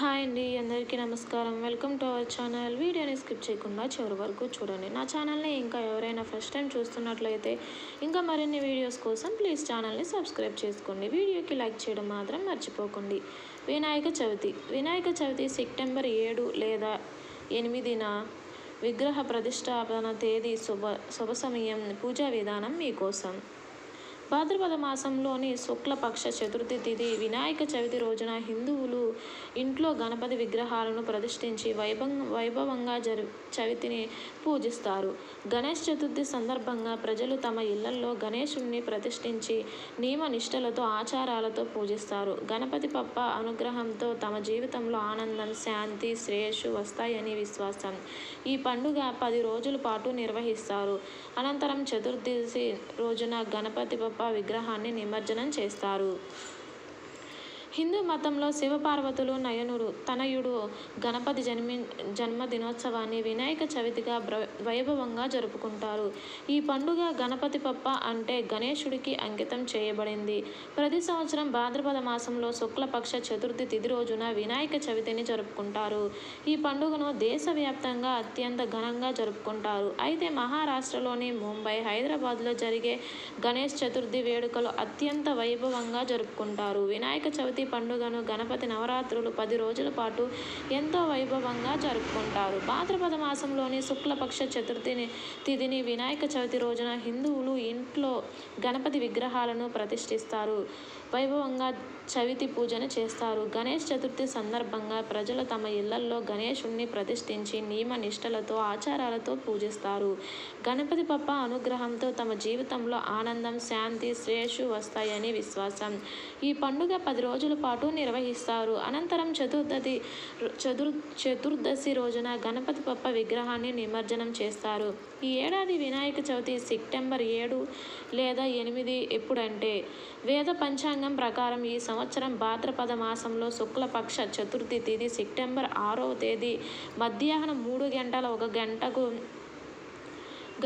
Hi అండి అందరికీ నమస్కారం. Welcome to our channel. వీడియోని స్కిప్ చేయకుండా చివరి వరకు చూడండి. నా ఛానల్ని ఇంకా ఎవరైనా ఫస్ట్ టైం చూస్తున్నట్లయితే ఇంకా మరిన్ని వీడియోస్ కోసం ప్లీజ్ ఛానల్ని సబ్స్క్రైబ్ చేసుకోండి. వీడియోకి లైక్ చేయడం మాత్రం మర్చిపోకండి. వినాయక చవితి. వినాయక చవితి సెప్టెంబర్ ఏడు లేదా ఎనిమిదిన విగ్రహ ప్రతిష్టాపన తేదీ శుభ శుభ సమయం పూజా విధానం మీకోసం. భాద్రపద మాసంలోని శుక్లపక్ష చతుర్థి తిథి వినాయక చవితి రోజున హిందువులు ఇంట్లో గణపతి విగ్రహాలను ప్రతిష్ఠించి వైభవం వైభవంగా జరు చవితిని పూజిస్తారు. గణేష్ చతుర్థి సందర్భంగా ప్రజలు తమ ఇళ్ళలో గణేశుణ్ణి ప్రతిష్ఠించి నియమ నిష్టలతో ఆచారాలతో పూజిస్తారు. గణపతి పప్ప అనుగ్రహంతో తమ జీవితంలో ఆనందం శాంతి శ్రేయస్సు వస్తాయని విశ్వాసం ఈ పండుగ పది రోజుల పాటు నిర్వహిస్తారు. అనంతరం చతుర్దశి రోజున గణపతి బప్ప విగ్రహాన్ని నిమజ్జనం చేస్తారు. హిందూ మతంలో శివపార్వతులు నయనుడు తనయుడు గణపతి జన్మి జన్మదినోత్సవాన్ని వినాయక చవితిగా బ్ర- వైభవంగా జరుపుకుంటారు. ఈ పండుగ గణపతి పప్ప అంటే గణేశుడికి అంకితం చేయబడింది. ప్రతి సంవత్సరం భాద్రపద మాసంలో శుక్లపక్ష చతుర్థి తిథి రోజున వినాయక చవితిని జరుపుకుంటారు. ఈ పండుగను దేశవ్యాప్తంగా అత్యంత ఘనంగా జరుపుకుంటారు. అయితే మహారాష్ట్రలోని ముంబై హైదరాబాద్లో జరిగే గణేష్ చతుర్థి వేడుకలు అత్యంత వైభవంగా జరుపుకుంటారు. వినాయక చవితి పండుగను గణపతి నవరాత్రులు పది రోజుల పాటు ఎంతో వైభవంగా జరుపుకుంటారు. భాద్రపద మాసంలోని శుక్లపక్ష చతుర్థిని తిథిని వినాయక చవితి రోజున హిందువులు ఇంట్లో గణపతి విగ్రహాలను ప్రతిష్ఠిస్తారు. వైభవంగా చవితి పూజను చేస్తారు. గణేష్ చతుర్థి సందర్భంగా ప్రజలు తమ ఇళ్ళల్లో గణేషుణ్ణి ప్రతిష్ఠించి నియమ నిష్టలతో ఆచారాలతో పూజిస్తారు. గణపతి పప్ప అనుగ్రహంతో తమ జీవితంలో ఆనందం శాంతి శ్రేయస్సు వస్తాయని విశ్వాసం. ఈ పండుగ పది రోజుల పాటు నిర్వహిస్తారు. అనంతరం చతుర్థి చతుర్ చతుర్దశి రోజున గణపతి పప్ప విగ్రహాన్ని నిమజ్జనం చేస్తారు. ఈ ఏడాది వినాయక చవితి సెప్టెంబర్ ఏడు లేదా ఎనిమిది ఎప్పుడంటే వేద పంచాంగ ప్రకారం ఈ సంవత్సరం భాద్రపద మాసంలో శుక్లపక్ష చతుర్థి తేదీ సెప్టెంబర్ ఆరవ తేదీ. మధ్యాహ్నం మూడు గంటల ఒక గంటకు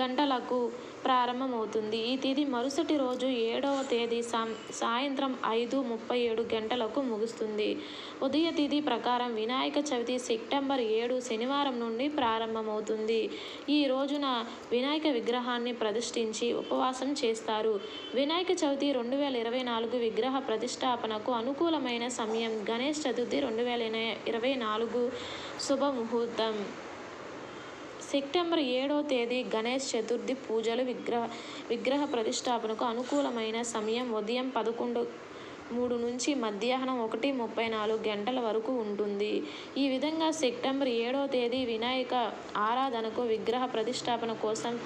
గంటలకు ప్రారంభమవుతుంది. ఈ తిథి మరుసటి రోజు ఏడవ తేదీ సాం సాయంత్రం ఐదు ముప్పై ఏడు గంటలకు ముగుస్తుంది. ఉదయ తిథి ప్రకారం వినాయక చవితి సెప్టెంబర్ ఏడు శనివారం నుండి ప్రారంభమవుతుంది. ఈ రోజున వినాయక విగ్రహాన్ని ప్రతిష్ఠించి ఉపవాసం చేస్తారు. వినాయక చవితి రెండు వేల ఇరవై నాలుగు విగ్రహ ప్రతిష్టాపనకు అనుకూలమైన సమయం గణేష్ చతుర్థి రెండు వేల ఇరవై నాలుగు శుభముహూర్తం. సెప్టెంబర్ ఏడో తేదీ గణేష్ చతుర్థి పూజలు విగ్రహ విగ్రహ ప్రతిష్టాపనకు అనుకూలమైన సమయం ఉదయం పదకొండు మూడు నుంచి మధ్యాహ్నం ఒకటి ముప్పై నాలుగు గంటల వరకు ఉంటుంది. ఈ విధంగా సెప్టెంబర్ ఏడో తేదీ వినాయక ఆరాధనకు విగ్రహ ప్రతిష్టాపన కోసం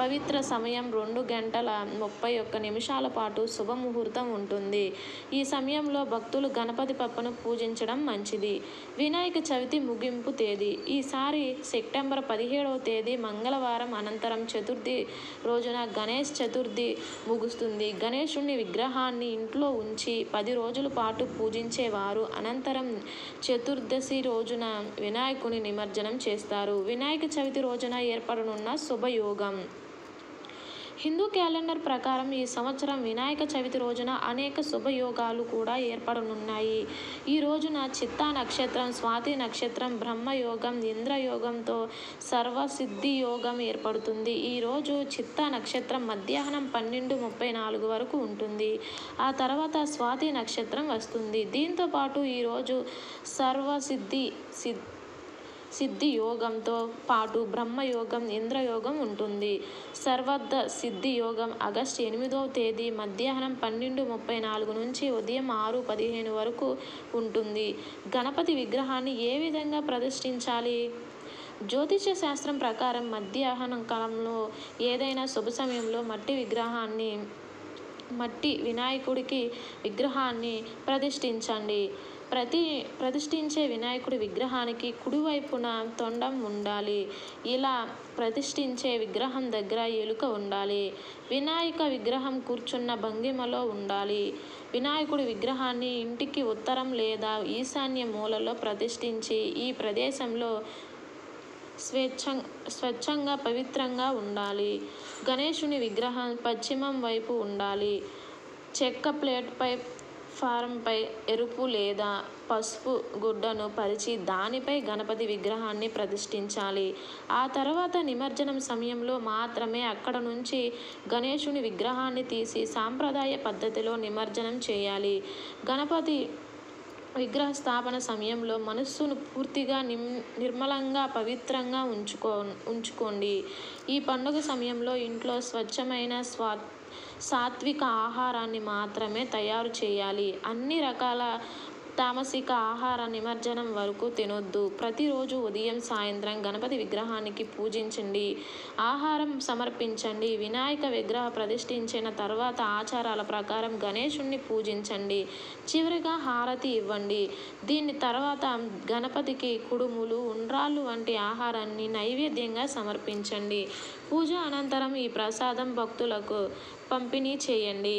పవిత్ర సమయం రెండు గంటల ముప్పై ఒక్క నిమిషాల పాటు శుభముహూర్తం ఉంటుంది. ఈ సమయంలో భక్తులు గణపతి పప్పను పూజించడం మంచిది. వినాయక చవితి ముగింపు తేదీ. ఈసారి సెప్టెంబర్ పదిహేడవ తేదీ మంగళవారం అనంతరం చతుర్థి రోజున గణేష్ చతుర్థి ముగుస్తుంది. గణేశుని విగ్రహాన్ని ఇంట్లో ఉంచి పది రోజుల పాటు పూజించేవారు. అనంతరం చతుర్దశి రోజున వినాయకుని నిమజ్జనం చేస్తారు. వినాయక చవితి రోజున ఏర్పడనున్న శుభయోగం. హిందూ క్యాలెండర్ ప్రకారం ఈ సంవత్సరం వినాయక చవితి రోజున అనేక శుభయోగాలు కూడా ఏర్పడనున్నాయి. ఈ రోజున చిత్తా నక్షత్రం స్వాతి నక్షత్రం బ్రహ్మయోగం ఇంద్రయోగంతో సర్వసిద్ధి యోగం ఏర్పడుతుంది ఈరోజు చిత్తా నక్షత్రం మధ్యాహ్నం పన్నెండు ముప్పై నాలుగు వరకు ఉంటుంది. ఆ తర్వాత స్వాతి నక్షత్రం వస్తుంది. దీంతో పాటు ఈరోజు సర్వసిద్ధి సిద్ధి సిద్ధి యోగంతో పాటు బ్రహ్మయోగం ఇంద్రయోగం ఉంటుంది. సర్వద్ధ సిద్ధి యోగం ఆగస్టు ఎనిమిదవ తేదీ మధ్యాహ్నం పన్నెండు ముప్పై నాలుగు నుంచి ఉదయం ఆరు పదిహేను వరకు ఉంటుంది. గణపతి విగ్రహాన్ని ఏ విధంగా ప్రతిష్ఠించాలి? జ్యోతిష శాస్త్రం ప్రకారం మధ్యాహ్నం కాలంలో ఏదైనా శుభ సమయంలో మట్టి విగ్రహాన్ని మట్టి వినాయకుడికి విగ్రహాన్ని ప్రతిష్ఠించండి. ప్రతి ప్రతిష్ఠించే వినాయకుడి విగ్రహానికి కుడివైపున తొండం ఉండాలి. ఇలా ప్రతిష్ఠించే విగ్రహం దగ్గర ఎలుక ఉండాలి. వినాయక విగ్రహం కూర్చున్న భంగిమలో ఉండాలి. వినాయకుడి విగ్రహాన్ని ఇంటికి ఉత్తరం లేదా ఈశాన్య మూలలో ప్రతిష్ఠించి ఈ ప్రదేశంలో స్వేచ్ఛ స్వచ్ఛంగా పవిత్రంగా ఉండాలి. గణేశుని విగ్రహం పశ్చిమం వైపు ఉండాలి. చెక్క ప్లేట్పై ఫారంపై ఎరుపు లేదా పసుపు గుడ్డను పరిచి దానిపై గణపతి విగ్రహాన్ని ప్రతిష్ఠించాలి. ఆ తర్వాత నిమజ్జనం సమయంలో మాత్రమే అక్కడ నుంచి గణేశుని విగ్రహాన్ని తీసి సాంప్రదాయ పద్ధతిలో నిమజ్జనం చేయాలి. గణపతి విగ్రహ స్థాపన సమయంలో మనస్సును పూర్తిగా నిమ్ నిర్మలంగా పవిత్రంగా ఉంచుకో ఉంచుకోండి. ఈ పండుగ సమయంలో ఇంట్లో స్వచ్ఛమైన స్వా సాత్విక ఆహారాన్ని మాత్రమే తయారు చేయాలి. అన్ని రకాల తామసిక ఆహార నిమజ్జనం వరకు తినొద్దు. ప్రతిరోజు ఉదయం సాయంత్రం గణపతి విగ్రహానికి పూజించండి. ఆహారం సమర్పించండి. వినాయక విగ్రహ ప్రతిష్ఠించిన తర్వాత ఆచారాల ప్రకారం గణేశుణ్ణి పూజించండి. చివరిగా హారతి ఇవ్వండి. దీని తర్వాత గణపతికి కుడుములు ఉండ్రాళ్ళు వంటి ఆహారాన్ని నైవేద్యంగా సమర్పించండి. పూజ అనంతరం ఈ ప్రసాదం భక్తులకు పంపిణీ చేయండి.